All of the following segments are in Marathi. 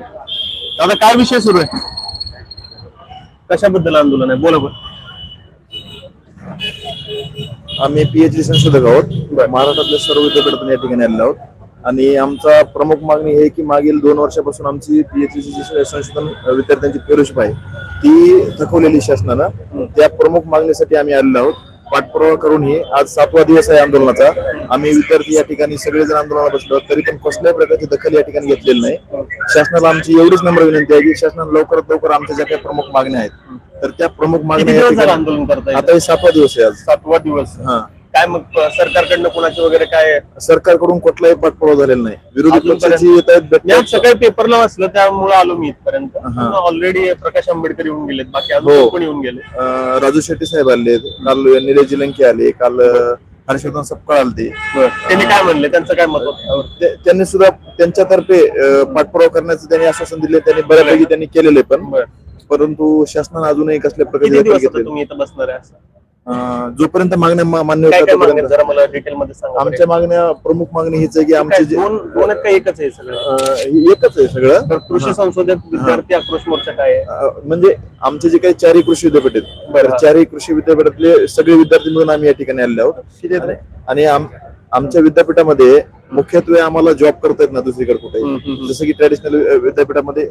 दादा काय विषय सुरू आहे? कशाबद्दल आंदोलन आहे? बोला बरं. आम्ही पीएचडी संशोधक आहोत. महाराष्ट्रातल्या सर्व विद्यापीठातून या ठिकाणी आलेलो आहोत. आणि आमचा प्रमुख मागणी हे की मागील दोन वर्षापासून आमची पीएचडी संशोधन विद्यार्थ्यांची फेलोशिप आहे ती थकवलेली शासनानं त्या प्रमुख मागणीसाठी आम्ही आलेलो आहोत. पाठपुरावा करून ही आज सातवा दिवस आहे आंदोलनाचा. आम्ही विद्यार्थी या ठिकाणी सगळेजण आंदोलनाला बसलो. तरी पण कसल्याही प्रकारची दखल या ठिकाणी घेतलेली नाही. शासनाला आमची एवढीच नम्र विनंती आहे की शासनाला लवकरात लवकर आमच्या ज्या काही प्रमुख मागण्या आहेत तर त्या प्रमुख मागण्या आता हे सातवा दिवस आहे आज. सातवा दिवस. हा. काय मग सरकारकडनं कोणाचे वगैरे काय? सरकारकडून कुठलाही पाठपुरावा झालेला नाही. विरोधी अजूनपर्यंत- पक्षाची येत आहेत मी आज भेटतात. सकाळी पेपरला वाचलं त्यामुळे आलो मी इथपर्यंत. हा. ऑलरेडी प्रकाश आंबेडकर येऊन गेलेत बाकी हो. अजून कोण येऊन गेले? अं, राजू शेट्टी साहेब आले काल निलेश जिलंकी आले काल अं, हर्षवर्धन सपकाळ आले त्यांनी काय म्हणले? त्यांचं काय मत होतं? ते- त्यांनी सुद्धा त्यांच्यातर्फे अं, पाठपुरावा करण्याचं त्यांनी आश्वासन दिले त्यांनी बऱ्यापैकी त्यांनी केलेले पण. बरं. परंतु शासनानं अजूनही कसल्या प्रकारचे किती दखल दिवस आता घेतलेली तुम्ही इथं बसणार आहे असं? जोपर्यंत मागण्या मा- मान्य काय होतात काय मागण्या तोपर्यंत जरा मला डिटेल मध्ये सांगा आमच्या मागण्या प्रमुख मागणी हीच आहे की काय आमचे जे दोन दोन आहेत का एकच आहे सगळं. अं, ही एकच आहे सगळं. तर कृषी संशोधक विद्यार्थी आक्रोश मोर्चा काय आहे? अं, म्हणजे आमचे जे काही चारही कृषी विद्यापीठ आहेत बरं. चारही कृषी विद्यापीठातले सगळे विद्यार्थी मिळून आम्ही या ठिकाणी आलेले आहोत. आणि आम- आमच्या विद्यापीठामध्ये मुख्यत्वे आम्हाला जॉब करता येत ना दुसरीकडे कुठे. जसं की ट्रॅडिशनल विद्यापीठामध्ये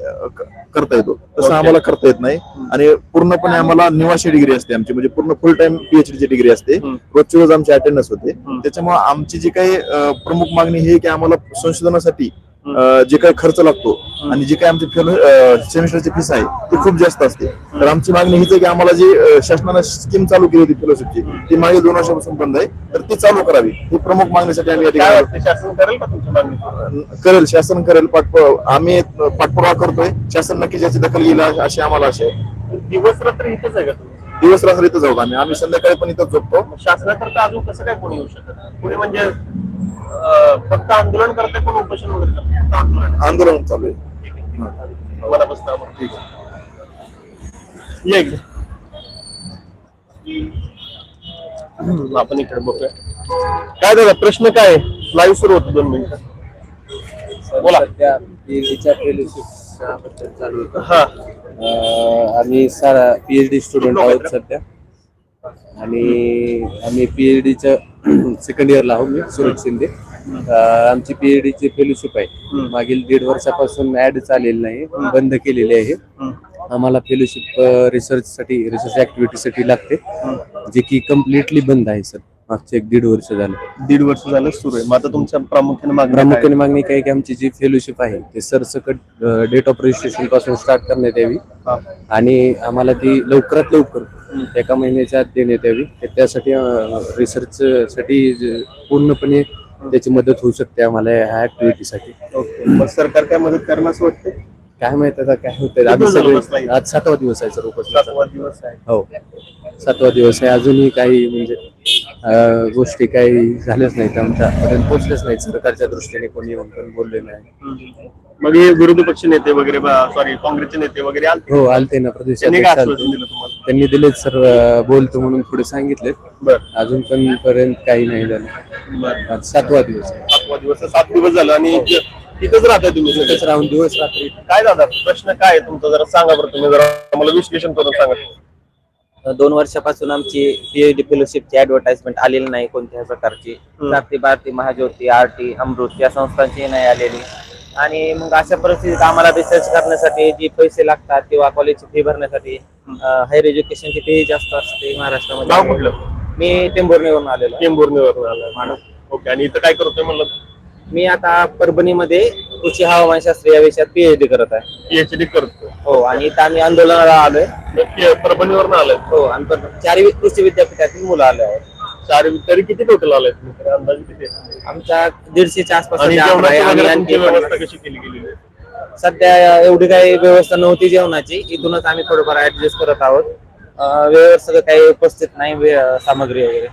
करता येतो. तसं. आम्हाला करता येत नाही. आणि पूर्णपणे आम्हाला निवासी डिग्री असते आमची. म्हणजे पूर्ण फुल टाइम पीएचडी ची डिग्री असते. रोजची रोज आमची अटेंडन्स होते. त्याच्यामुळे आमची जी काही प्रमुख मागणी ही आहे की आम्हाला संशोधनासाठी जे काही खर्च लागतो आणि जी काही आमची फेलो सेमिस्टरची फीस आहे ती खूप जास्त असते. तर आमची मागणी हीच आहे की आम्हाला जी शासनानं स्कीम चालू केली होती फेलोशिपची ती मागे दोन वर्षापासून बंद आहे. तर ती चालू करावी. ही प्रमुख मागणीसाठी आम्ही करेल करेल शासन करेल पाठपुरावा आम्ही पाठपुरावा करतोय. शासन नक्कीच याची दखल घेईल अशी आम्हाला असे दिवस रात्र इथेच आहे का दिवस रात्र इथं जाऊ आम्ही. आम्ही संध्याकाळी पण इथं झोपतो. शासनाकरता अजून कसं काय कोणी येऊ शकत कोणी म्हणजे फक्त आंदोलन करते कोण उपोषण वगैरे करते फक्त आंदोलन. आंदोलन चालू आहे. ठीक ठीक. मला बसता मग. ये इकडे. हम्म, आपण इकडे बघूया. काय दादा प्रश्न काय? लाईव्ह सुरू होतो दोन मिनिटं. बोला. सध्या फेलोशिपच्या चालू होतं. हा. अं, आम्ही सारा पीएचडी स्टुडंट आहोत सध्या. आणि आम्ही पीएचडीच्या सेकंड इयरला आहोत मी सुरज शिंदे. अं, आमची पीएचडीची फेलोशिप आहे. मागील दीड वर्षापासून ऍड चाललेली नाही बंद केलेली आहे. आम्हाला फेलोशिप रिसर्च साठी रिसर्च ऍक्टिव्हिटी साठी लागते. जे की कम्प्लिटली बंद आहे सर. मागचे एक दीड वर्ष झालं. दीड वर्ष झालं सुरू आहे. मग आता तुमच्या प्रामुख्याने मागणी? प्रामुख्याने मागणी काय की आमची जी फेलोशिप आहे ते सरसकट डेट ऑफ रजिस्ट्रेशनपासून स्टार्ट करण्यात यावी. आणि आम्हाला ती लवकरात लवकर एका महिन्याच्या आत देण्यात यावी. त्यासाठी रिसर्च साठी पूर्णपणे त्याची मदत होऊ शकते आम्हाला ह्या ऍक्टिव्हिटीसाठी सरकार काय मदत करणार असं वाटते काय माहीत आता काय होतंय. आम्ही सगळे? आज सातवा दिवस आहे सर उपस्थित सातवा दिवस आहे. हो. सातवा दिवस आहे. अजूनही काही म्हणजे अं, गोष्टी काही झाल्याच नाहीत आमच्यापर्यंत पोहोचल्याच नाहीत सरकारच्या दृष्टीने कोणी येऊन पण बोलले नाही. मग हे विरोधी पक्ष नेते वगैरे सॉरी काँग्रेसचे नेते वगैरे आले? हो आलते ना प्रदेश त्यांनी काय अध्यक्ष आश्वासन आलते. दिलं तुम्हाला? त्यांनी दिलेत सर बोलतो म्हणून पुढे सांगितले बर. अजून पण पर्यंत काही नाही झालं. बर. आज सातवा दिवस आहे. सातवा दिवस सात दिवस झालं आणि इथंच राहताय तुम्ही? इथंच राहून दिवस रात्री. काय दादा प्रश्न काय आहे तुमचा? जरा सांगा बरं तुम्ही जरा मला विश्लेषण करून सांगा. दोन वर्षापासून आमची पीएचडी फेलोशिपची ऍडव्हर्टाइजमेंट आलेली नाही कोणत्याही प्रकारची. क्रांती भारती महाज्योती आरटी अमृत या संस्थांची नाही आलेली. आणि मग अशा परिस्थितीत आम्हाला रिसर्च करण्यासाठी जे पैसे लागतात किंवा कॉलेजची फी भरण्यासाठी हायर एज्युकेशनची फी जास्त असते गाव महाराष्ट्रामध्ये कुठलं? मी टेंभुर्णीवरून आलेलो. टेंभुर्णीवरून आलं ओके आणि इथं काय करतोय म्हणलं? मी आता परभणीमध्ये कृषी हवामानशास्त्र या विषयात पीएचडी करत आहे. पीएचडी करतोय. हो आणि इथं आम्ही आंदोलनाला आलोय. नक्की परभणीवरून आलाय. हो आणि चारही कृषी विद्यापीठातील मुलं आले आहेत. चार तरी किती टोटल आलाय तुम्ही तरी अंदाजे किती आहे? आमच्या दीडशेच्या आसपास आणि सध्या आकडा आहे. जेवणाची आणि वगैरे आणखी तुमची व्यवस्था पण- कशी केली गेलेली आहे सध्या एवढी काही व्यवस्था नव्हती जेवणाची. इथूनच आम्ही थोडंफार ऍडजस्ट करत आहोत. अं, वेळेवर सगळं काही उपस्थित नाही वे- सामग्री वगैरे.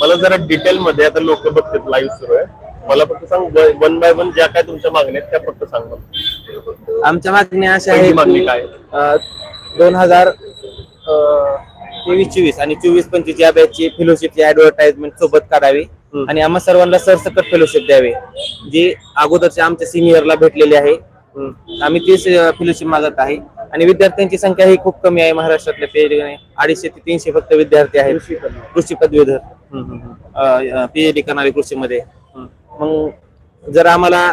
मला जरा डिटेल मध्ये आता लोक बघतात लाईव्ह सुरू आहे. मला फक्त सांग वन बाय वन ज्या काय तुमच्या मागण्या आहेत त्या फक्त सांग मला. आमच्या मागण्या अशा पहिली आहेत मागणी की काय? दोन हजार तेवीस चोवीस आणि चोवीस पंचवीस या बॅचची फेलोशिपची ऍडव्हर्टाइजमेंट सोबत काढावी आणि आम्हा सर्वांना सरसकट फेलोशिप द्यावी. जी अगोदरच्या आमच्या सिनियरला भेटलेली आहे. आम्ही तीस फेलोशिप मागत आहे. आणि विद्यार्थ्यांची संख्या ही खूप कमी आहे महाराष्ट्रातल्या पीएचडी अडीचशे ते तीनशे फक्त विद्यार्थी आहेत. कृषी पदवीधर. पीएचडी करणारे कृषीमध्ये. मग जर आम्हाला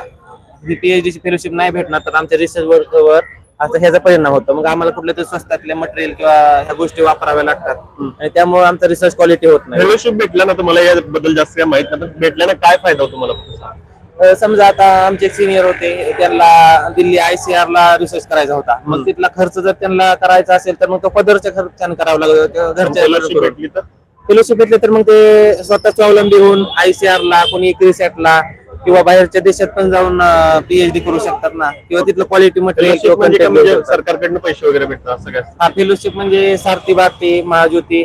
ही पीएचडी ची फेलोशिप नाही भेटणार तर आमच्या रिसर्च वर्कवर आता ह्याचा परिणाम होतो. मग आम्हाला कुठल्या तरी स्वस्तातले मटेरियल किंवा ह्या गोष्टी वापराव्या लागतात. आणि त्यामुळे आमचा रिसर्च क्वालिटी होत नाही. फेलोशिप भेटला ना तर मला याबद्दल जास्त काय माहीत नाही. भेटल्यानं काय फायदा होतो मला समजा आता आमचे सिनियर होते त्यांना दिल्ली आयसीआर ला रिसर्च करायचा होता. मग तिथला खर्च जर त्यांना करायचा असेल तर मग तो पदरच्या खर्चाने करावा लागतो घरच्या भेटली तर? फेलोशिप भेटले तर मग ते स्वतः स्वावलंबी होऊन आयसीआर ला कोणी क्रिसॅट ला किंवा बाहेरच्या देशात पण जाऊन पीएचडी करू शकतात ना? किंवा तिथलं क्वालिटी मटेरियल म्हणजे म्हणजे सरकारकडनं पैसे वगैरे भेटतात हा फेलोशिप म्हणजे सारथी भारती महाज्योती.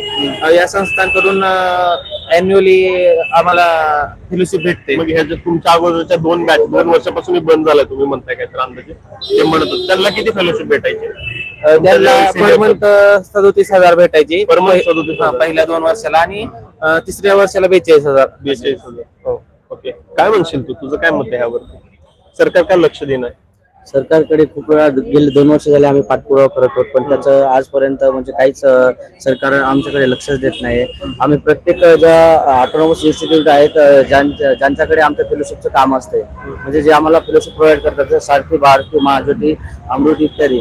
या संस्थांकडून अॅन्युअली आम्हाला फेलोशिप भेटते. मग ह्याच्या तुमच्या अगोदरच्या दोन बॅच दोन वर्षापासून बंद झालाय तुम्ही म्हणताय काय तर अंदाजे. ते म्हणत. त्यांना किती फेलोशिप भेटायचे? त्यांना पर मंथ सदोतीस हजार भेटायची. Per month पहि- 37,000. हा, पहिल्या दोन वर्षाला आणि अ, तिसऱ्या वर्षाला बेचाळीस हजार. बेचाळीस हजार. ओके. काय म्हणशील तू? तुझं काय मत आहे सरकार काय लक्ष देणार सरकारकडे खूप वेळा गेले दोन वर्ष झाले आम्ही पाठपुरावा करत होतो पण त्याचं आजपर्यंत म्हणजे काहीच अं, सरकार आमच्याकडे लक्षच देत नाही आम्ही प्रत्येक अं, ज्या ऑटोनॉमस इन्स्टिट्यूट आहेत अं, ज्यां- ज्यांच्याकडे आमचं फेलोशिपचं काम असते म्हणजे जे आम्हाला फेलोशिप प्रोव्हाइड करतात जसं सारथी भारती महाज्योती अमृत इत्यादी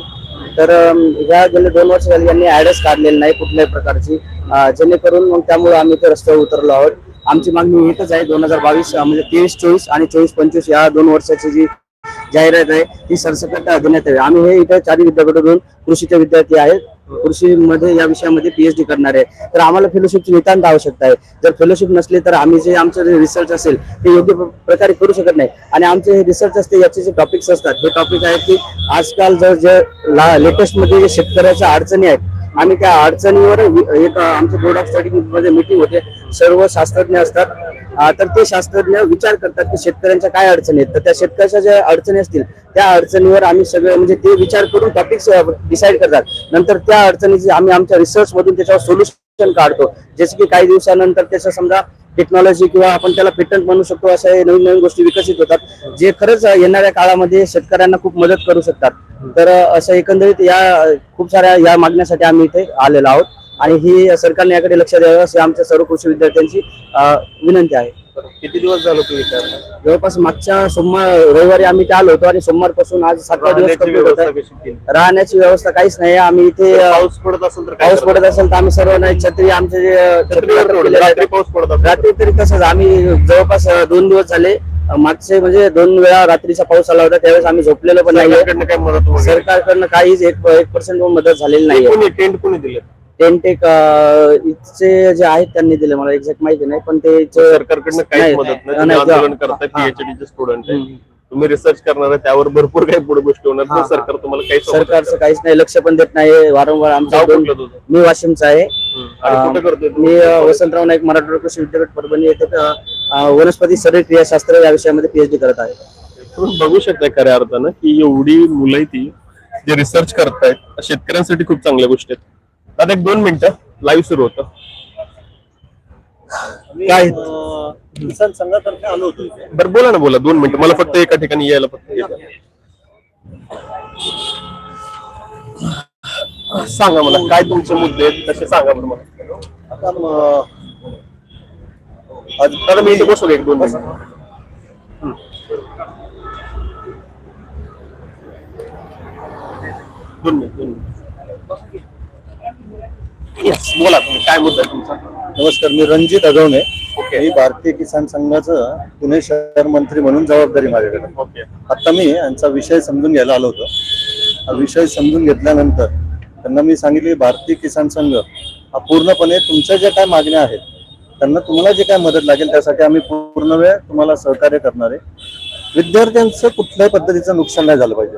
तर ह्या गेले दोन वर्ष झाली यांनी ऍडच काढलेली नाही कुठल्याही प्रकारची. जेणेकरून मग त्यामुळे आम्ही ते रस्त्यावर उतरलो आहोत. आमची मागणी एकच आहे दोन हजार बावीस म्हणजे तेवीस चोवीस आणि चोवीस पंचवीस या दोन वर्षाची जी जाहिरात आहे ती सरसकट देण्यात यावी. आम्ही हे इथं चारही विद्यापीठातून कृषीचे विद्यार्थी आहेत. कृषीमध्ये या विषयामध्ये पीएचडी करणार आहे तर आम्हाला फेलोशिपची नितांत आवश्यकता आहे. जर फेलोशिप नसली तर आम्ही जे आमचं जे रिसर्च असेल ते योग्य प्रकारे करू शकत नाही. आणि आमचे हे रिसर्च असते याचे जे टॉपिक्स असतात हे टॉपिक आहेत की आजकाल जर जे लेटेस्टमध्ये जे शेतकऱ्याच्या अडचणी आहेत आम्ही त्या अडचणीवर एक आमच्या बोर्ड ऑफ स्टडीमध्ये मीटिंग होते. सर्व शास्त्रज्ञ असतात. तर ते शास्त्रज्ञ विचार करतात की शेतकऱ्यांच्या काय अडचणी आहेत. तर त्या शेतकऱ्याच्या ज्या अडचणी असतील त्या अडचणीवर आम्ही सगळे म्हणजे ते विचार करून टॉपिक्स डिसाईड करतात. नंतर त्या अडचणीची आम्ही आमच्या रिसर्च मधून त्याच्यावर सोल्युशन काढतो. जसे की काही दिवसानंतर त्याचं समजा टेक्नॉलॉजी किंवा आपण त्याला पेटंट म्हणू शकतो अशा हे नवीन नवीन गोष्टी विकसित होतात. जे खरंच येणाऱ्या काळामध्ये शेतकऱ्यांना खूप मदत करू शकतात. तर असं एकंदरीत या खूप साऱ्या या मागण्यासाठी आम्ही इथे आलेलो आहोत. आणि ही सरकारने याकडे लक्ष द्यावं अशी आमच्या सर्व कृषी विद्यार्थ्यांची विनंती आहे. किती दिवस झालं तू विचार जवळपास मागच्या सोमवार रविवारी आम्ही आलो होतो आणि सोमवारपासून आज सातवा दिवस राहण्याची होत व्यवस्था आहे कशी केली? राहण्याची व्यवस्था काहीच नाही आम्ही इथे पाऊस पडत असेल तर पाऊस? पडत असेल तर आम्ही सर्व नाही छत्री आमचे जे छत्री पाऊस पडत? रात्री तरी तसंच आम्ही जवळपास दोन दिवस झाले. मागचे म्हणजे दोन वेळा रात्रीचा पाऊस आला होता त्यावेळेस आम्ही झोपलेलो पण नाहीये. सरकारकडनं काहीच एक पर्सेंट मदत झालेली कोणी टेंट कोणी दिले टेंट एक इथचे जे आहेत त्यांनी दिले मला एक्झॅक्ट माहिती नाही पण ते सरकारकडनं नाही, मदत नाही. नाही, तुम्ही नाही, आंदोलन करताय स्टुडंट आहे. तुम्ही रिसर्च करणार आहे त्यावर भरपूर काही पुढे गोष्टी होणार. हा, पण हा. सरकार तुम्हाला काही सरकारचं काहीच नाही लक्ष पण देत नाही. वारंवार तुझं? मी वाशिमचा आहे? मी वसंतराव नाईक मराठवाडा कृषी विद्यापीठ परभणी येथे वनस्पती शरीर क्रियाशास्त्र या विषयामध्ये पीएचडी करत आहे. तुम्ही बघू शकता खऱ्या अर्थानं की एवढी मुलं ती जे रिसर्च करतायत शेतकऱ्यांसाठी खूप चांगल्या गोष्टी आहेत. आता एक दोन मिनिटं. लाईव्ह सुरू होतं. काय? किसान संघातर्फे आलो होतो इथे. बरं बोला ना बोला दोन मिनिटं. मला फक्त एका ठिकाणी यायला फक्त. सांगा मला काय तुमचे मुद्दे आहेत? तसे सांगा बरं मला? आता म- आज दादा मी इथे बसू का एक दोन मिनिटं. दोन मिनिट दोन मिनिट. बोला तुम्ही काय मुद्दा आहे तुमचा? नमस्कार मी रणजित अगवणे ओके. मी भारतीय किसान संघाचं पुणे शहर मंत्री म्हणून जबाबदारी माझ्याकडे. ओके. आता मी यांचा विषय समजून घ्यायला आलो होतो. हा विषय समजून घेतल्यानंतर त्यांना मी सांगितले भारतीय किसान संघ हा पूर्णपणे तुमच्या ज्या काय मागण्या आहेत त्यांना तुम्हाला जे काय मदत लागेल त्यासाठी आम्ही पूर्ण वेळ तुम्हाला सहकार्य करणार आहे. विद्यार्थ्यांचं कुठल्याही पद्धतीचं नुकसान नाही झालं पाहिजे.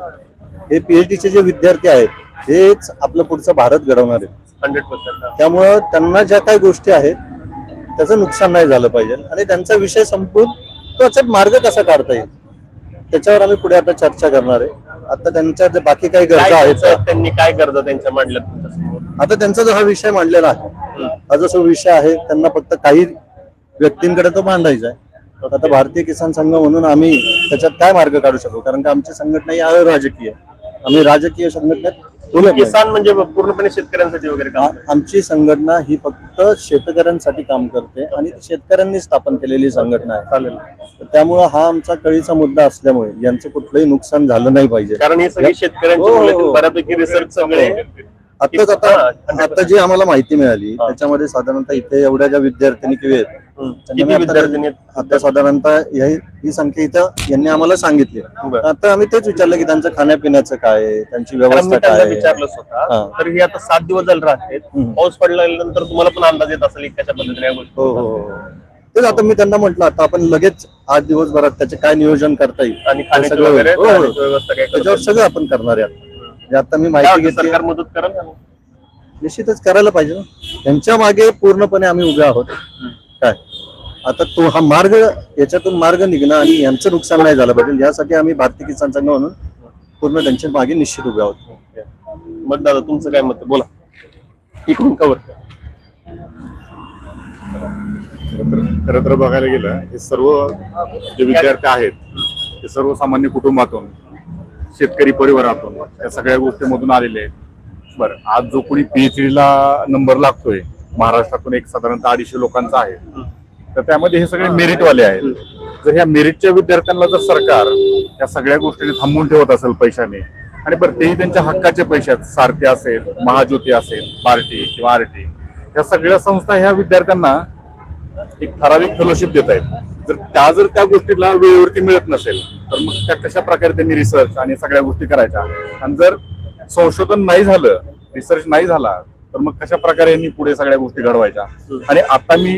हे पीएचडीचे जे विद्यार्थी आहेत हेच आपलं पुढचं भारत घडवणार आहे. हंड्रेड पर्सेंट त्यामुळं त्यांना ज्या काही गोष्टी आहेत त्याचं नुकसान नाही झालं पाहिजे. आणि त्यांचा विषय संपून तो याच्यात मार्ग कसा काढता येईल? त्याच्यावर आम्ही पुढे आता चर्चा करणार आहे. आता त्यांच्या बाकी काही गरजा आहेत त्यांचं- त्यांनी? काय गरजा त्यांच्या मांडल्या आता त्यांचा जो हा विषय मांडलेला आहे हा जो विषय आहे त्यांना फक्त काही व्यक्तींकडे तो मांडायचा आहे. आता भारतीय किसान संघ म्हणून आम्ही त्याच्यात काय मार्ग काढू शकू? कारण की आमची संघटना ही अराजकीय. आम्ही राजकीय संघटनेत. किसान म्हणजे पूर्णपणे शेतकऱ्यांसाठी वगैरे काम आमची संघटना ही फक्त शेतकऱ्यांसाठी काम करते आणि ती शेतकऱ्यांनी स्थापन केलेली संघटना आहे. चालेल. त्यामुळं हा आमचा कळीचा मुद्दा असल्यामुळे यांचं कुठलंही नुकसान झालं नाही पाहिजे. कारण हे सगळे शेतकऱ्यांची हो, हो, हो. बऱ्यापैकी रिसर्च सगळे आताच आता आता जी आम्हाला माहिती मिळाली त्याच्यामध्ये साधारणतः इथे एवढ्या ज्या विद्यार्थिनी किंवा आता- विद्यार्थ्यांनी साधारणतः ही ही संख्या इथं यांनी आम्हाला सांगितली. आता आम्ही तेच विचारलं की त्यांचं खाण्यापिण्याचं काय त्यांची व्यवस्था काय. विचारलं. तर हे आता सात दिवस झाले राहते. पाऊस पडल्यानंतर तुम्हाला पण अंदाज येत असेल कशा पद्धतीने हो हो हो. तेच आता मी त्यांना म्हटलं आता आपण लगेच आठ दिवसभरात त्याचे काय नियोजन करता येईल आणि सगळं हो, हो. त्याच्यावर? सगळं आपण करणार आहे म्हणजे आता मी काय माहिती वाटतं, घेतली. सरकार मदत करेल ना? निश्चितच करायला पाहिजे ना. त्यांच्या मागे पूर्णपणे आम्ही उभे आहोत. काय? आता तो हा मार्ग याच्यातून मार्ग निघणं आणि यांचं नुकसान नाही झालं पाहिजे. यासाठी आम्ही भारतीय किसान संघ म्हणून पूर्ण त्यांच्या मागे निश्चित उभे आहोत. मग दादा तुमचं काय मत आहे? बोला. इकडून कवर खरं तर बघायला गेलं हे सर्व जे विद्यार्थी आहेत ते सर्वसामान्य कुटुंबातून शेतकरी परिवारातून या सगळ्या गोष्टीमधून आलेले आहेत. बरं आज जो कोणी पीएचडी ला नंबर लागतोय महाराष्ट्रातून एक साधारणतः अडीचशे लोकांचा आहे. तर त्यामध्ये हे सगळे मेरिटवाले आहेत. जर ह्या मेरिटच्या विद्यार्थ्यांना जर सरकार या सगळ्या गोष्टी थांबवून ठेवत असेल पैशाने आणि बरं तेही त्यांच्या हक्काचे पैसे आहेत. सारथी असेल महाज्योती असेल पार्टी किंवा आरटी या सगळ्या संस्था ह्या विद्यार्थ्यांना एक ठराविक फेलोशिप देत आहेत जर त्या जर त्या गोष्टीला वेळेवरती मिळत नसेल तर मग त्या कशा प्रकारे त्यांनी रिसर्च आणि सगळ्या गोष्टी करायच्या? आणि जर संशोधन नाही झालं रिसर्च नाही झाला तर मग कशा प्रकारे यांनी पुढे सगळ्या गोष्टी घडवायच्या? आणि आता मी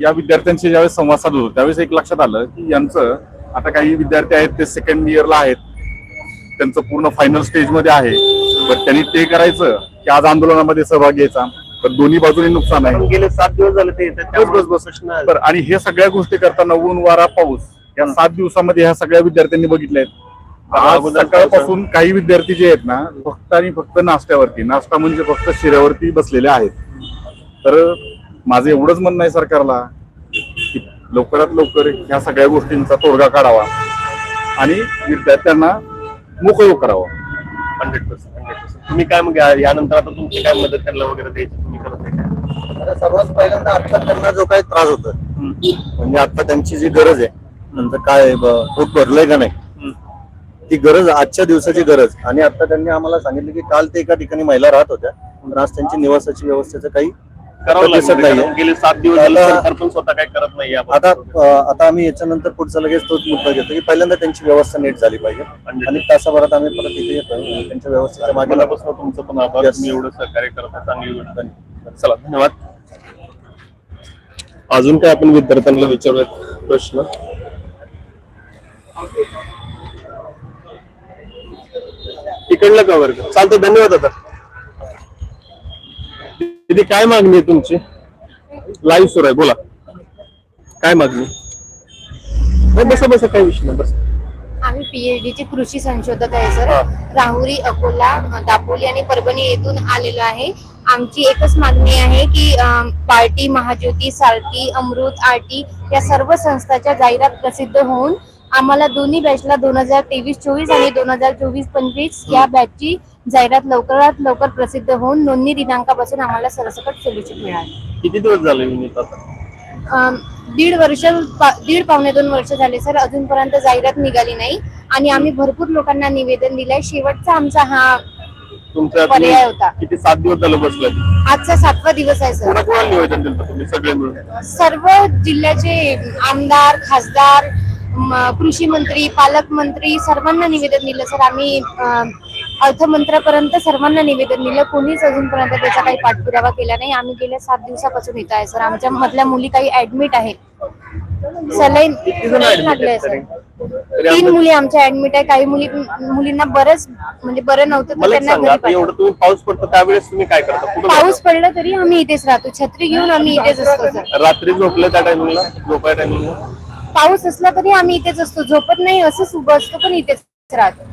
या विद्यार्थ्यांशी ज्यावेळेस संवाद साधत होतो त्यावेळेस एक लक्षात आलं की यांचं आता काही विद्यार्थी आहेत ते सेकंड इयरला आहेत. त्यांचं पूर्ण फायनल स्टेजमध्ये आहे. पण त्यांनी ते करायचं की आज आंदोलनामध्ये सहभाग घ्यायचा. तर दोन्ही बाजूनी नुकसान आहे. गेले सात दिवस झाले ते येतात, बस बस बस. बरं आणि हे सगळ्या गोष्टी करताना ऊन वारा पाऊस या सात दिवसामध्ये ह्या सगळ्या विद्यार्थ्यांनी बघितल्या आहेत. आज सकाळपासून काही विद्यार्थी जे आहेत ना फक्त आणि फक्त नाश्त्यावरती नाश्ता म्हणजे फक्त शिऱ्यावरती बसलेले आहेत. तर माझं एवढंच म्हणणं आहे सरकारला की लवकरात लवकर ह्या सगळ्या गोष्टींचा तोडगा काढावा आणि विद्यार्थ्यांना मोकळं करावं. हंड्रेड पर्सेंट हंड्रेड पर्सेंट तुम्ही काय मग या- यानंतर आता तुमची काय मदत करायला वगैरे द्यायची तुम्ही करत आहे काय? आता सर्वात पहिल्यांदा आता त्यांना जो काही त्रास होतोय म्हणजे आता त्यांची जी गरज आहे नंतर काय ब- पोट भरलंय का नाही ती गरज आजच्या दिवसाची गरज. आणि आता त्यांनी आम्हाला सांगितलं की काल ते एका ठिकाणी महिला राहत होत्या पण आज त्यांची निवासाची व्यवस्थेचं काही करावं दिसत. कारण गेले सात दिवस झाले आता- सरकार पण स्वतः काय करत नाही आता अं, आता आम्ही याच्यानंतर पुढचा लगेच तोच मुद्दा घेतो की पहिल्यांदा त्यांची व्यवस्था नीट झाली पाहिजे. आणि तासाभरात आम्ही परत इथे येतो आणि त्यांच्या व्यवस्थेच्या मागे लागू. मनापासून तुमचं पण आभार. Yes. तुम्ही एवढं सहकार्य करता चांगली गोष्ट आहे. चला धन्यवाद. अजून काय आपण विद्यार्थ्यांना विचारूयात प्रश्न? इकडलं का वर्ग चालतं धन्यवाद आता. तिथे काय मागणी आहे तुमची? लाईव्ह सुरू आहे बोला. काय मागणी? नाही, बसा बसा काय विषय नाही बस. आम्ही पीएचडी चे कृषी संशोधक आहे सर. राहुरी अकोला दापोली आणि परभणी येथून आलेलो आहे. आमची एकच मागणी आहे की पार्टी महाज्योती सारथी अमृत आरटी या सर्व संस्थाच्या जाहिरात प्रसिद्ध होऊन आम्हाला दोन्ही बॅचला दोन हजार तेवीस चोवीस आणि दोन हजार चोवीस पंचवीस या बॅचची जाहिरात लवकरात लवकर प्रसिद्ध होऊन नोंदणी दिनांकापासून आम्हाला सरसकट फेलोशिप मिळाली किती दिवस झाले विनीत आता? अम, दीड वर्ष पा- दीड पावणे दोन वर्ष झाले सर अजूनपर्यंत जाहिरात निघाली नाही आणि आम्ही भरपूर लोकांना निवेदन दिलंय. शेवटचा आमचा हा तुमच्या पर्याय होता. किती सात दिवस झालं बसलं आजचा सातवा दिवस आहे सर. कोणाला निवेदन दिलं तुम्ही सगळे मिळून? सर्व जिल्ह्याचे आमदार खासदार कृषी मंत्री पालकमंत्री सर्वांना निवेदन दिलं. सर आम्ही अर्थमंत्र्यापर्यंत सर्वांना निवेदन दिलं. कोणीच अजूनपर्यंत त्याचा काही पाठपुरावा केला नाही. आम्ही गेल्या सात दिवसापासून इथं आहे सर. आमच्या मधल्या मुली काही ऍडमिट आहेत सलाईन लागले सर तीन मुली आमच्या ऍडमिट आहे. काही मुली मुलींना बरंच म्हणजे बरं नव्हतं तर मला एक त्यांना सांगा घरी आता एवढं तुम्ही पाऊस पडतो त्यावेळेस तुम्ही काय करता? कुठं पाऊस पडला तरी आम्ही इथेच राहतो. छत्री घेऊन आम्ही इथेच असतो सर. जाता? रात्री झोपलं त्या टायमिंगला झोपाय टायमिंगला पाऊस असला तरी आम्ही इथेच असतो. झोपत नाही असंच उभं असतो पण इथेच राहतो.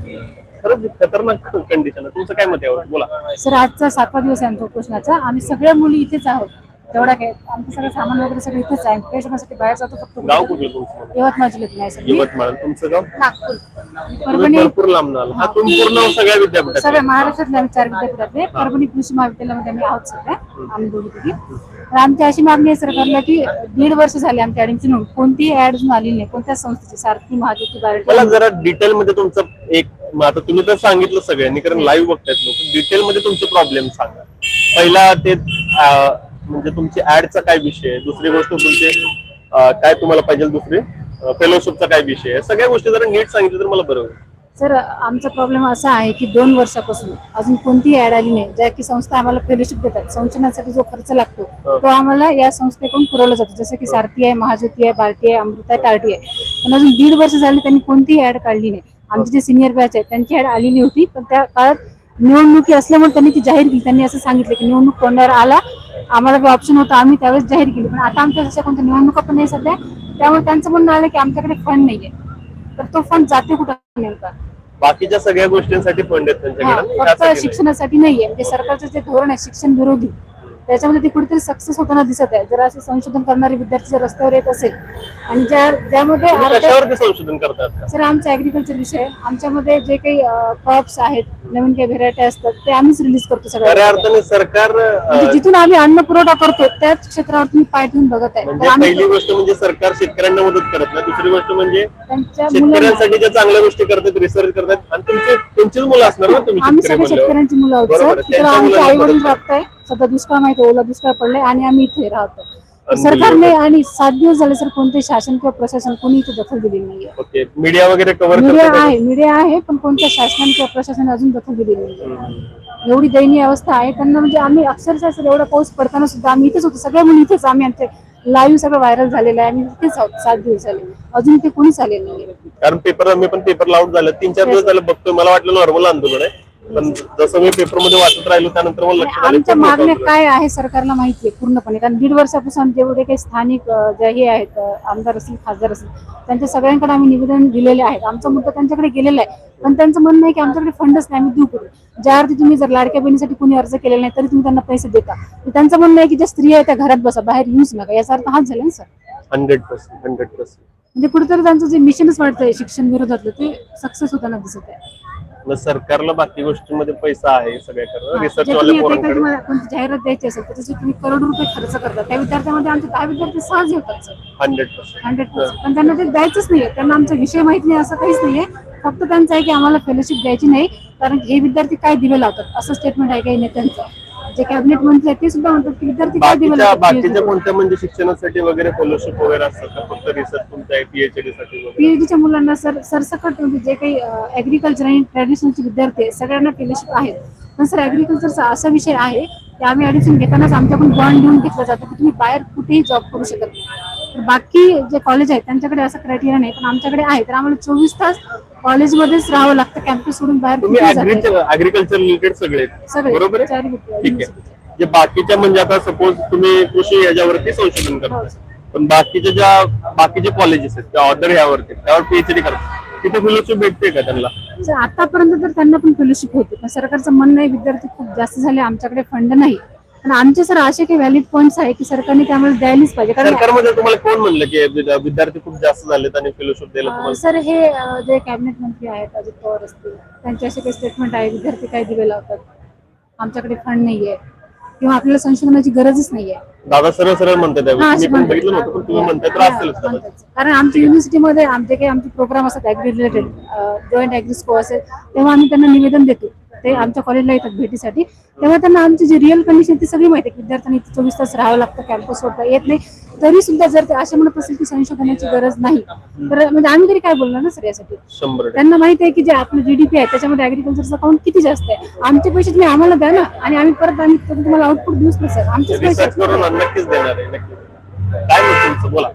खरंच खतरनाक कंडिशन आहे. तुमचं काय मत आहे यावर? बोला. सर आजचा सातवा दिवस आहे आमच्या उपोषणाचा आम्ही सगळ्या मुली इथेच आहोत. तेवढा काय आमचं सगळं सामान वगैरे सगळं इथेच आहे. पेशंटसाठी बाहेर जातो फक्त गाव कुठलं तुमचं? यवतमाळ जिल्ह्यात नाही सर यवतमाळ. तुमचं गाव? नागपूर. तुम्ही परभणी भरपूर लांब आला हा तुम्ही पूर्ण सगळ्या विद्यापीठात सगळ्या महाराष्ट्रातल्या आम्ही चार विद्यापीठातले. परभणी कृषी महाविद्यालयामध्ये आम्ही आहोत सध्या आम्ही दोघी तिघी. तर आमची अशी मागणी आहे सरकारला की दीड वर्ष झाले आमच्या ऍडमिशन होऊन कोणतीही ऍड आलेली नाही. कोणत्याच संस्थेची सारखी महाज्योती मला बायोटेक जरा डिटेल मध्ये तुमचं एक मग आता तुम्ही तर सांगितलं सगळ्यांनी कारण लाईव्ह बघतायत लोक. डिटेल मध्ये तुमचे प्रॉब्लेम सांगा. पहिला ते अं, म्हणजे तुमची ऍडचा काय विषय आहे? दुसरी गोष्ट तुमचे काय तुम्हाला पाहिजे दुसरी? फेलोशिपचा काय विषय आहे? सगळ्या गोष्टी जरा नीट सांगितलं तर मला बरं होईल. सर आमचा प्रॉब्लेम असा आहे की दोन वर्षापासून अजून कोणतीही ऍड आली नाही. ज्या की संस्था आम्हाला फेलोशिप देतात. संशोधनासाठी जो खर्च लागतो तो आम्हाला या संस्थेकडून पुरवला जातो. जसं की सारथी आहे महाज्योती आहे भारती आहे अमृता आहे टार्टी आहे. पण अजून दीड वर्ष झाली त्यांनी कोणतीही ऍड काढली नाही. आमचे जे सिनियर बॅच आहे त्यांची ऍड आलेली होती. पण त्या काळात निवडणुकी असल्यामुळे त्यांनी ती जाहीर केली. त्यांनी असं सांगितलं की निवडणूक कोणावर आला. आम्हाला ऑप्शन होता आम्ही त्यावेळेस जाहीर केली. पण आता आमच्या अशा कोणत्या निवडणुका पण नाही सध्या. त्यामुळे त्यांचं म्हणणं आलं की आमच्याकडे फंड नाहीये. तर तो फंड जाते कुठं नेमका. बाकीच्या सगळ्या गोष्टींसाठी फंड आहेत त्यांच्याकडे. शिक्षणासाठी नाहीये. म्हणजे सरकारचं जे धोरण आहे शिक्षण विरोधी. त्याच्यामध्ये ते कुठेतरी सक्सेस होताना दिसत आहे. जर असे संशोधन करणारे विद्यार्थी जर रस्त्यावर येत असेल आणि ज्या ज्यामध्ये संशोधन करतात सर आमचा ऍग्रिकल्चर विषय. आमच्यामध्ये जे काही क्रॉप्स आहेत नवीन काही व्हेरायटी असतात ते आम्हीच रिलीज करतो सगळ्या अर्थाने सरकार म्हणजे जिथून आम्ही अन्न पुरवठा करतो त्याच क्षेत्रावर तुम्ही पाय ठेवून बघत आहे. म्हणजे पहिली गोष्ट म्हणजे सरकार शेतकऱ्यांना मदत करत नाही. दुसरी गोष्ट म्हणजे शेतकऱ्यांसाठी ज्या चांगल्या गोष्टी करतात रिसर्च करतात आणि तुमचे तुमचीच मुलं असणार ना तुम्ही आम्ही सगळे. शेतकऱ्यांची मुलं आहोत सर. आमचे आई वडील राबताय सध्या दुष्काळ माहिती ओला दुष्काळ पडलाय आणि आम्ही इथे राहतो. सरकारने आणि सात दिवस झाले सर कोणते शासन किंवा प्रशासन कोणी इथे दखल दिलेली नाहीये. ओके. मीडिया वगैरे कव्हर मीडिया आहे मीडिया आहे पण कोणत्या शासनाने किंवा प्रशासनाने अजून दखल दिलेली नाहीये. एवढी दयनीय अवस्था आहे त्यांना म्हणजे आम्ही अक्षरशः सर एवढा पाऊस पडताना सुद्धा आम्ही इथेच होतो. सगळ्या मुली इथेच आम्ही आमचे लाईव्ह सगळं व्हायरल झालेलं आहे. आम्ही इथेच आहोत सात दिवस झाले. अजून ते कोणीच आलेलं नाहीये. कारण पेपर मी पण पेपर लावून झालं. तीन चार दिवस झालं बघतोय. मला वाटलं नॉर्मल आंदोलन आहे. पण जसं मी पेपरमध्ये वाचत राहिलो त्यानंतर मला लक्षात आलं आमच्या मागण्या. काय आहे सरकारला माहिती आहे पूर्णपणे? कारण दीड वर्षापासून जेवढे काही स्थानिक अं, जे हे आहेत अं, आमदार असतील खासदार असतील त्यांच्या सगळ्यांकडे आम्ही निवेदन दिलेले आहेत. आमचा मुद्दा त्यांच्याकडे गेलेला आहे. पण त्यांचं म्हणणं आहे की आमच्याकडे फंडच नाही आम्ही देऊ करू ज्या अर्थी तुम्ही जर लाडक्या बहिणीसाठी कोणी अर्ज केलेला नाही तरी तुम्ही त्यांना पैसे देता. तर त्यांचं म्हणणं आहे की ज्या स्त्रिया आहेत त्या घरात बसा बाहेर येऊच नका. याचा अर्थ हाच झाला ना sir? Hundred percent hundred percent. म्हणजे कुठेतरी त्यांचं जे मिशनच वाटतंय शिक्षण विरोधातलं ते सक्सेस होताना दिसत आहे. मग सरकारला बाकी गोष्टींमध्ये पैसा आहे रिसर्च पोरांकडे. जाहिरात द्यायची असेल त्याच्यासाठी तुम्ही करोड रुपये खर्च करता. त्या विद्यार्थ्यामध्ये आमचे दहा विद्यार्थी सहज sir. Hundred percent hundred percent पण त्यांना ते द्यायचंच नाहीये. त्यांना आमचा विषय माहीत नाही असं काहीच नाहीये. फक्त त्यांचं आहे की आम्हाला फेलोशिप द्यायची नाही. कारण हे विद्यार्थी काय दिवे लावतात? असं स्टेटमेंट आहे काही नेत्यांचं? जे कॅबिनेट मंत्री आहेत ते सुद्धा म्हणतात की विद्यार्थी काय बाकीच्या बाकीच्या कोणत्या म्हणजे शिक्षणासाठी वगैरे फेलोशिप वगैरे असतात का? फक्त रिसर्च तुमच्या पीएचडी साठी वगैरे? पीएचडीच्या मुलांना सर सरसकट म्हणजे जे काही ऍग्रिकल्चर आणि ट्रॅडिशनलचे विद्यार्थी आहेत सगळ्यांना फेलोशिप आहेत. पण सर ऍग्रिकल्चरचा असा विषय आहे की आम्ही ऍडमिशन घेतानाच आमच्याकडून बॉन्ड लिहून घेतलं जातं की तुम्ही बाहेर कुठेही जॉब करू शकत नाही. तर बाकी जे कॉलेज आहेत त्यांच्याकडे असं क्रायटेरिया नाही पण आमच्याकडे आहे. तर आम्हाला चोवीस तास कॉलेजमध्येच राहावं लागतं कॅम्पस सोडून बाहेर तुम्ही नाही. अग्रिकल्चर रिलेटेड सगळे आहेत. बरोबर आहे? ठीक आहे. जे बाकीच्या म्हणजे आता सपोज तुम्ही कृषी याच्यावरती संशोधन करताय. पण बाकीच्या ज्या बाकीचे कॉलेजेस आहेत त्या ऑर्डर यावरती त्यावर पीएचडी करतात तिथे फेलोशिप भेटते का त्यांना? आतापर्यंत तर त्यांना पण फेलोशिप होते पण सरकारचं म्हणणं आहे विद्यार्थी खूप जास्त झाले आमच्याकडे फंड नाही. पण आमचे सर असे काही व्हॅलिड पॉईंट्स आहे की सरकारने त्यामुळे द्यायलाच पाहिजे कारण सरकारमध्ये तुम्हाला कोण म्हणलं की विद्या- विद्यार्थी खूप जास्त झालेत आणि फेलोशिप द्यायला अं, तुम्हाला सर हे अं, जे कॅबिनेट मंत्री आहेत अजित पवार असतील त्यांचे असे काही स्टेटमेंट आहे विद्यार्थी काय दिवे लावतात आमच्याकडे फंड नाहीये किंवा आपल्याला संशोधनाची गरजच नाहीये दादा सरळ सरळ म्हणतात हा, त्यावेळी असे मी पण म्हणतात. बघितलं नव्हतं पण तुम्ही म्हणताय तर हा, असेलच कदाचित. म्हणतात. कारण आमच्या युनिव्हर्सिटीमध्ये आमचे काही आमचे प्रोग्राम असतात agri related joint Agresco असेल तेव्हा आम्ही त्यांना निवेदन देतो ते आमच्या कॉलेजला येतात भेटीसाठी. तेव्हा त्यांना आमची जी रिअल कंडिशन ती सगळी माहिती आहे. की विद्यार्थ्यांनी इथे चोवीस तास राहावं लागतं कॅम्पस सोडता येत नाही. तरी सुद्धा जर ते असे म्हणत असेल की संशोधनाची गरज नाही तर म्हणजे आम्ही तरी काय बोलणार ना सर यासाठी. त्यांना माहिती आहे की जे आपलं जीडीपी आहे त्याच्यामध्ये ऍग्रिकल्चरचं अकाउंट किती जास्त आहे? आमचे पैसे तुम्ही आम्हाला द्या ना आणि आम्ही परत आम्ही तुम्हाला आउटपुट देऊच ना सर. आमचेच पैसे काय बोला.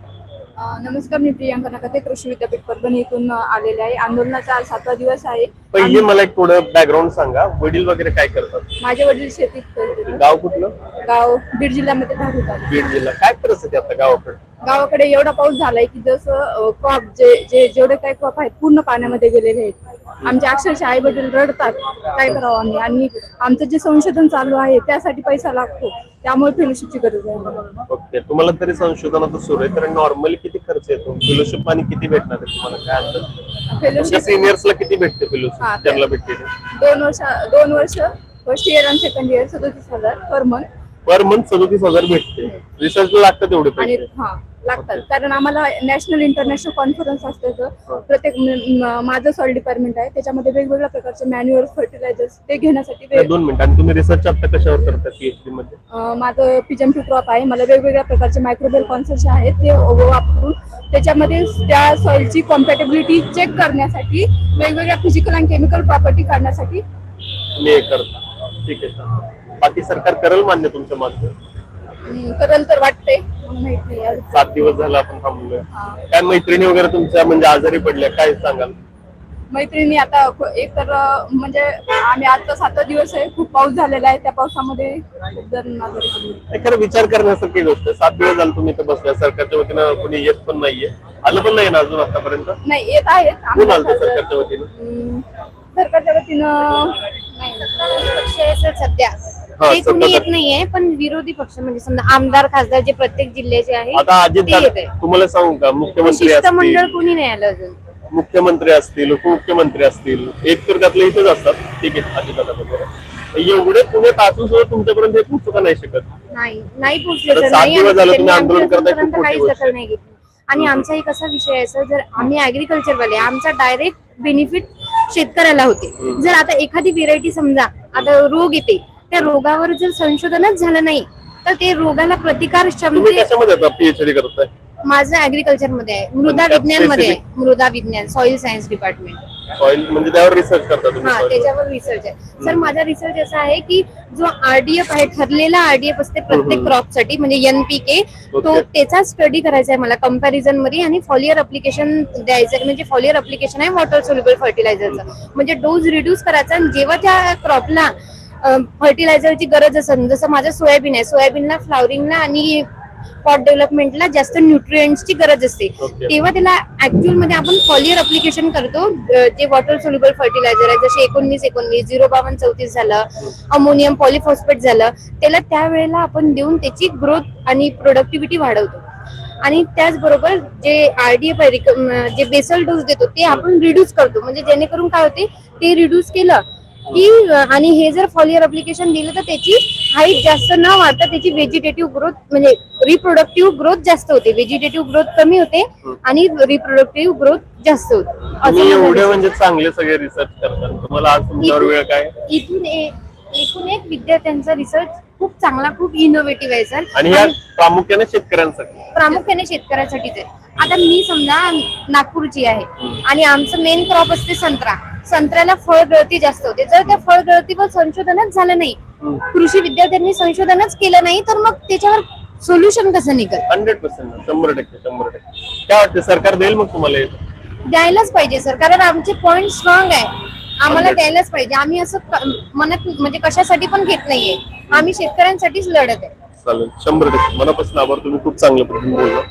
नमस्कार मी प्रियांका नकाते कृषी विद्यापीठ परभणी येथून आलेले आहे. आंदोलनाचा आज सातवा दिवस आहे. पहिले मला एक थोडं बॅकग्राऊंड सांगा. वडील वगैरे काय करतात? माझे वडील शेतीत करतात. गाव कुठलं? गाव बीड जिल्ह्यामध्ये धारूर बीड जिल्हा. काय परिस्थिती आता गावाकडे? गावाकडे एवढा पाऊस झालाय की जसं क्रॉप जे जे जेवढे काही क्रॉप आहेत पूर्ण पाण्यामध्ये गेलेले आहेत. आमचे अक्षरशः आई वडील रडतात. काय करावं आम्ही? आणि आमचं जे संशोधन चालू आहे त्यासाठी पैसा लागतो. त्यामुळे फेलोशिपची गरज आहे. ओके तुम्हाला तरी संशोधनाचं सुरू आहे तर नॉर्मली किती खर्च येतो? फेलोशिप आणि किती भेटणार आहे तुम्हाला? काय अंदाज तुमच्या फेलोशिप सिनियर्सला किती भेटते हा, फेलोशिप ते- त्यांना भेटते. दोन वर्ष दोन वर्ष फर्स्ट इयर आणि सेकंड इयर सदतीस हजार पर मंथ पर मंथ सदोतीस हजार भेटते. रिसर्चला लागतात तेवढे आणि पैसे. हा लागतात. कारण आम्हाला नॅशनल इंटरनॅशनल कॉन्फरन्स असते प्रत्येक माझं सॉइल डिपार्टमेंट आहे. त्याच्यामध्ये वेगवेगळ्या प्रकारचे मॅन्युअल फर्टिलायझर्स ते घेण्यासाठी त्या वे- दोन मिनिट. आणि तुम्ही रिसर्च आता कशावर करता? पीएचडी मध्ये? अं, माझं पिजन टू क्रॉप आहे. मला वेगवेगळ्या प्रकारचे मायक्रोबेल कॉन्सर्ट्स आहेत ते वापरून त्याच्यामध्ये त्या सॉइलची कॉम्पॅटेबिलिटी चेक करण्यासाठी वेगवेगळ्या फिजिकल आणि केमिकल प्रॉपर्टी काढण्यासाठी हे ठीक आहे. बाकी सरकार करेल मान्य तुमच्या मागचं तर वाटते. सात दिवस झाला आपण थांबलोय. हा. काय मैत्रिणी वगैरे तुमच्या म्हणजे आजारी पडल्या काय सांगाल? मैत्रिणी आता एक तर म्हणजे आम्ही आता सातवा दिवस आहे खूप पाऊस झालेला आहे त्या पावसामध्ये. खरं विचार करण्यासारखी गोष्ट आहे. सात दिवस झाले तुम्ही इथं बसल्या सरकारच्या वतीनं कोणी येत पण नाहीये. आलं पण नाही ना अजून आतापर्यंत? नाही येत आहेत. कोण आलं आमच्या सरकारच्या वतीनं? सरकारच्या वतीनं आहे सध्या. ते कुणी येत नाहीये पण विरोधी पक्ष म्हणजे समजा आमदार खासदार जे प्रत्येक जिल्ह्याचे आहे आता ते येत आहे तुम्हाला सांगू का मुख्यमंत्री शिष्टमंडळ असतील. कुणी नाही आलं अजून? मुख्यमंत्री असतील उपमुख्यमंत्री असतील एक तर त्यातले इथेच असतात. ठीक आहे अजितदादा वगैरे. एवढे पुण्यात असून सुद्धा तुमच्यापर्यंत हे पोहोचू का नाही शकत? नाही नाही पोहोचले आता सर सात नाही. दिवस आले. झालं त्यांनी तुम्ही आंदोलन आमच्या करताय, खूप अजूनपर्यंत मोठी काहीच गोष्ट दखल आहे. नाही घेतली. आणि आमचा एक असा विषय आहे सर जर आम्ही ऍग्रिकल्चर वाले आमचा डायरेक्ट बेनिफिट शेतकऱ्याला होते. जर आता एखादी व्हेरायटी समजा आता रोग येते त्या रोगावर जर संशोधनच झालं नाही तर ते रोगाला प्रतिकार क्षमते पीएचडी करताय माझं ऍग्रिकल्चरमध्ये आहे. मृदा त्यात विज्ञानमध्ये आहे? मृदा विज्ञान सॉइल सायन्स डिपार्टमेंट सॉइल म्हणजे त्यावर रिसर्च करता तुम्ही हा soil वर. त्याच्यावर रिसर्च आहे. सर माझा रिसर्च असा आहे की जो आरडीएफ आहे ठरलेला आरडीएफ असते प्रत्येक क्रॉपसाठी म्हणजे एनपीके तो Okay. त्याचा स्टडी करायचा आहे मला कंपॅरिझनमध्ये आणि फॉलियर अप्लिकेशन द्यायचं आहे. म्हणजे फॉलियर अप्लिकेशन आहे वॉटर सोल्युबल फर्टिलायझरचं म्हणजे डोस रिड्यूस करायचा आणि जेव्हा त्या क्रॉपला फर्टिलायझरची गरज असेल जसं माझं सोयाबीन आहे. सोयाबीनला फ्लावरिंगला आणि पॉट डेव्हलपमेंटला जास्त न्यूट्रिएंट्सची गरज असते. तेव्हा त्याला ऍक्च्युअलमध्ये आपण फॉलियर अप्लिकेशन करतो जे वॉटर सोल्युबल फर्टिलायझर आहे. जसे एकोणवीस एकोणवीस झिरो बावन्न चौतीस झालं अमोनियम पॉलिफॉस्फेट झालं त्याला त्यावेळेला आपण देऊन त्याची ग्रोथ आणि प्रोडक्टिव्हिटी वाढवतो. आणि त्याचबरोबर जे आरडीएफ आहे जे बेसल डोस देतो ते आपण रिड्यूस करतो. म्हणजे जेणेकरून काय होते ते रिड्यूस केलं की आणि हे जर फॉलियर अप्लिकेशन दिलं तर त्याची हाईट जास्त न वाढता त्याची व्हेजिटेटिव्ह ग्रोथ म्हणजे रिप्रोडक्टिव्ह ग्रोथ जास्त होते. व्हेजिटेटिव्ह ग्रोथ कमी होते आणि रिप्रोडक्टिव्ह ग्रोथ जास्त होते. तुम्ही एवढे म्हणजे चांगले सगळे रिसर्च करता. तुम्हाला आज तुमच्यावर वेळ काय? इथून ए- एकूण एक विद्यार्थ्यांचा रिसर्च खूप चांगला खूप इनोव्हेटिव्ह आहे सर आणि प्रामुख्याने शेतकऱ्यांसाठी. प्रामुख्याने शेतकऱ्यासाठीच आहे. आता मी समजा नागपूरची आहे आणि आमचं मेन क्रॉप असते संत्रा. संत्र्याला फळ गळती जास्त होते. जर त्या फळ गळतीवर संशोधनच झालं नाही कृषी विद्यार्थ्यांनी संशोधनच केलं नाही तर मग त्याच्यावर सोल्युशन कसं निघत हंड्रेड पर्सेंट शंभर टक्के शंभर टक्के. काय वाटतं सरकार देईल मग तुम्हाला हे? द्यायलाच पाहिजे सर. कारण आमचे पॉइंट स्ट्रॉंग आहे. आम्हाला. द्यायलाच पाहिजे. आम्ही असं क- मनात म्हणजे कशासाठी पण घेत नाहीये. आम्ही शेतकऱ्यांसाठीच लढत आहे. चालेल शंभर टक्के. मनापासून आभार. तुम्ही खूप चांगल्या पद्धतीने बोलला.